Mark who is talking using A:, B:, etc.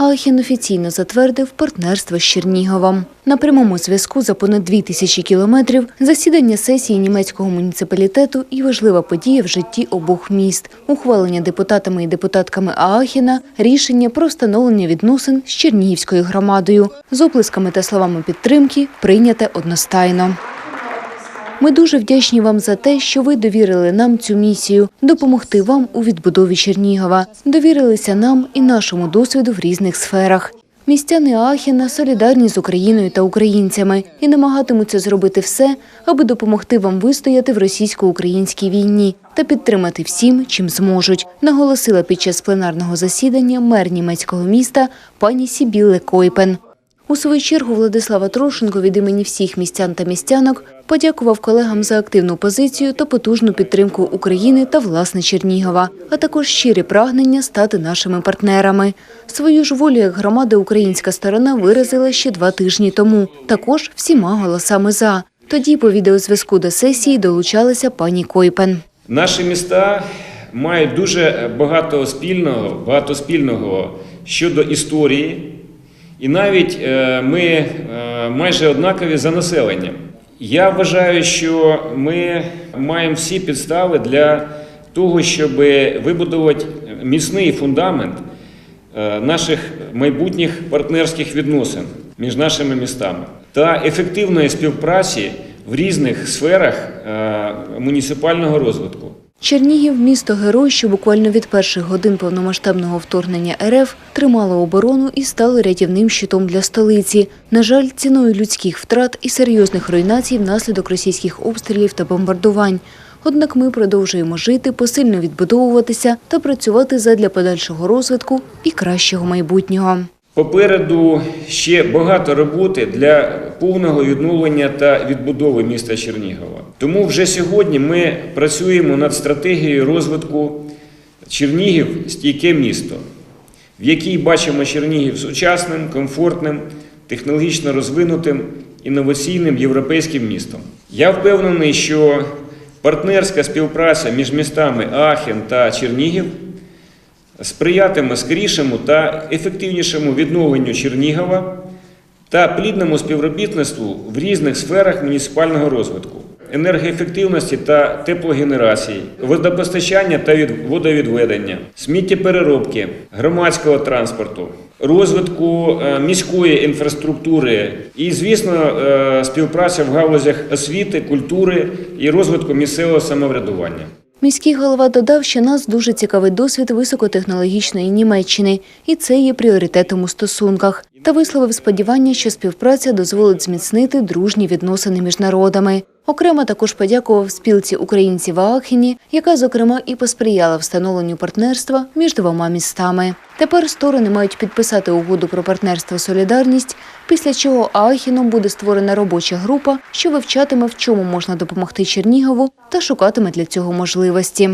A: Аахін офіційно затвердив партнерство з Черніговом. На прямому зв'язку за понад дві тисячі кілометрів засідання сесії німецького муніципалітету і важлива подія в житті обох міст. Ухвалення депутатами і депутатками Аахіна рішення про встановлення відносин з Чернігівською громадою. З оплесками та словами підтримки прийняте одностайно. Ми дуже вдячні вам за те, що ви довірили нам цю місію допомогти вам у відбудові Чернігова. Довірилися нам і нашому досвіду в різних сферах. Містяни Ахіна солідарні з Україною та українцями і намагатимуться зробити все, аби допомогти вам вистояти в російсько-українській війні та підтримати всім, чим зможуть, наголосила під час пленарного засідання мер німецького міста пані Сібіле Койпен. У свою чергу Владислава Трошенко від імені всіх містян та містянок подякував колегам за активну позицію та потужну підтримку України та власне Чернігова, а також щирі прагнення стати нашими партнерами. Свою ж волю як громада українська сторона виразила ще два тижні тому, також всіма голосами за. Тоді по відеозв'язку до сесії долучалася пані Койпен.
B: Наші міста мають дуже багато спільного, багато спільного щодо історії, і навіть е, ми е, майже однакові за населенням. Я вважаю, що ми маємо всі підстави для того, щоб вибудувати міцний фундамент е, наших майбутніх партнерських відносин між нашими містами та ефективної співпраці в різних сферах муніципального розвитку.
A: Чернігів місто герой, що буквально від перших годин повномасштабного вторгнення РФ тримало оборону і стало рятівним щитом для столиці. На жаль, ціною людських втрат і серйозних руйнацій внаслідок російських обстрілів та бомбардувань. Однак ми продовжуємо жити, посильно відбудовуватися та працювати задля подальшого розвитку і кращого майбутнього.
B: Попереду ще багато роботи для повного відновлення та відбудови міста Чернігова. Тому вже сьогодні ми працюємо над стратегією розвитку Чернігів стійке місто, в якій бачимо Чернігів сучасним, комфортним, технологічно розвинутим, інноваційним європейським містом. Я впевнений, що партнерська співпраця між містами Ахен та Чернігів сприятиме скорішому та ефективнішому відновленню Чернігова та плідному співробітництву в різних сферах муніципального розвитку, енергоефективності та теплогенерації, водопостачання та від- водовідведення, сміттєпереробки, громадського транспорту, розвитку е, міської інфраструктури і, звісно, е, співпраця в галузях освіти, культури і розвитку місцевого самоврядування.
A: Міський голова додав, що нас дуже цікавий досвід високотехнологічної Німеччини, і це є пріоритетом у стосунках. Та висловив сподівання, що співпраця дозволить зміцнити дружні відносини між народами. Окремо також подякував спілці українців в Аахені, яка, зокрема, і посприяла встановленню партнерства між двома містами. Тепер сторони мають підписати угоду про партнерство солідарність, після чого Аахіном буде створена робоча група, що вивчатиме, в чому можна допомогти Чернігову та шукатиме для цього можливості.